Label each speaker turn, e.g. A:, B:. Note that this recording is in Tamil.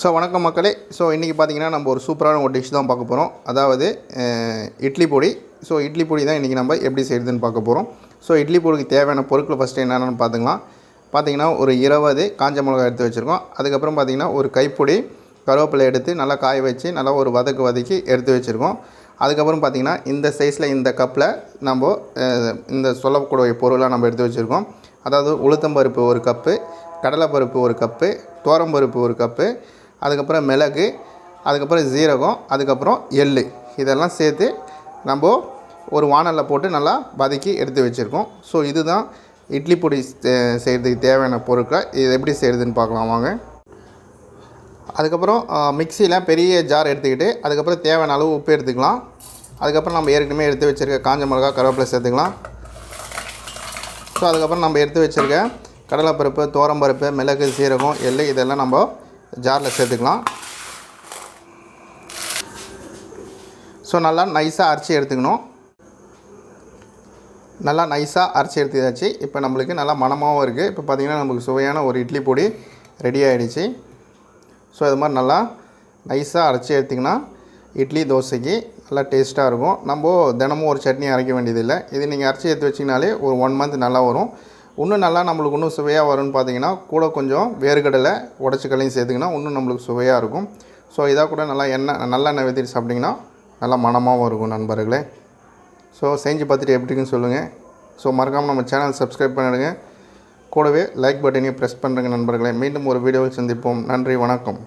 A: ஸோ வணக்கம் மக்களே. ஸோ இன்றைக்கி பார்த்தீங்கன்னா நம்ம ஒரு சூப்பரான ஒரு டிஷ் தான் பார்க்க போகிறோம் அதாவது இட்லி பொடி. ஸோ இட்லி பொடி தான் இன்றைக்கி நம்ம எப்படி செய்யுதுன்னு பார்க்க போகிறோம் ஸோ இட்லி பொடிக்கு தேவையான பொருட்கள் ஃபஸ்ட்டு என்னென்னு பார்த்துக்கலாம். பார்த்திங்கன்னா ஒரு இருபது காஞ்ச மிளகாய் எடுத்து வச்சுருக்கோம். அதுக்கப்புறம் பார்த்தீங்கன்னா ஒரு கைப்பொடி கருவேப்பிலை எடுத்து நல்லா காய வச்சு நல்லா ஒரு வதக்கு வதக்கி எடுத்து வச்சுருக்கோம். அதுக்கப்புறம் பார்த்தீங்கன்னா இந்த சைஸில் இந்த கப்பில் நம்ம இந்த சொல்லக்கூடிய பொருளாக நம்ம எடுத்து வச்சுருக்கோம். அதாவது உளுத்தம்பருப்பு ஒரு கப்பு கடலைப்பருப்பு ஒரு கப்பு தோரம்பருப்பு ஒரு கப்பு அதுக்கப்புறம் மிளகு அதுக்கப்புறம் ஜீரகம் அதுக்கப்புறம் எள் இதெல்லாம் சேர்த்து நம்ம ஒரு வானலில் போட்டு நல்லா வதக்கி எடுத்து வச்சுருக்கோம். ஸோ இதுதான் இட்லி பொடி செய்கிறதுக்கு தேவையான பொருட்கள். இது எப்படி செய்கிறதுன்னு பார்க்கலாம் வாங்க. அதுக்கப்புறம் மிக்சியில் பெரிய ஜார் எடுத்துக்கிட்டு அதுக்கப்புறம் தேவையான அளவு உப்பு எடுத்துக்கலாம். அதுக்கப்புறம் நம்ம ஏற்கனவே எடுத்து வச்சுருக்க காஞ்ச மிளகா கருவேப்பிலை சேர்த்துக்கலாம். ஸோ அதுக்கப்புறம் நம்ம எடுத்து வச்சுருக்க கடலைப்பருப்பு தோரம்பருப்பு மிளகு சீரகம் எள்ளு இதெல்லாம் நம்ம ஜாரில் சேர்த்துக்கலாம். ஸோ நல்லா நைஸாக அரைச்சி எடுத்துக்கணும். நல்லா நைஸாக அரைச்சி எடுத்துதாச்சு இப்போ நம்மளுக்கு நல்லா மணமாகவும் இருக்குது இப்போ பார்த்திங்கன்னா நமக்கு சுவையான ஒரு இட்லி பொடி ரெடி ஆகிடுச்சு ஸோ இது மாதிரி நல்லா நைஸாக அரைச்சி எடுத்திங்கன்னா இட்லி தோசைக்கு நல்லா டேஸ்ட்டாக இருக்கும். நம்ம தினமும் ஒரு சட்னி அரைக்க வேண்டியதில்லை. இது நீங்கள் அரைச்சி எடுத்து வச்சிங்கனாலே ஒரு ஒன் மந்த் நல்லா வரும். இன்னும் நல்லா நம்மளுக்கு இன்னும் சுவையாக வரும்னு பார்த்தீங்கன்னா கூட கொஞ்சம் வேர்க்கடலை உடச்சிக்கலையும் சேர்த்துக்கினா இன்னும் நம்மளுக்கு சுவையாக இருக்கும். ஸோ இதாக கூட நல்லா எண்ணெய் நல்லா எண்ணெய் ஊற்றிட்டு சாப்பிட்டிங்கன்னா நல்லா மனமாகவும் இருக்கும் நண்பர்களே. ஸோ செஞ்சு பார்த்துட்டு எப்படி இருக்குன்னு சொல்லுங்கள் ஸோ மறக்காமல் நம்ம சேனல் சப்ஸ்கிரைப் பண்ணிடுங்க. கூடவே லைக் பட்டனையும் ப்ரெஸ் பண்ணுறங்க நண்பர்களே. மீண்டும் ஒரு வீடியோவில் சந்திப்போம். நன்றி வணக்கம்.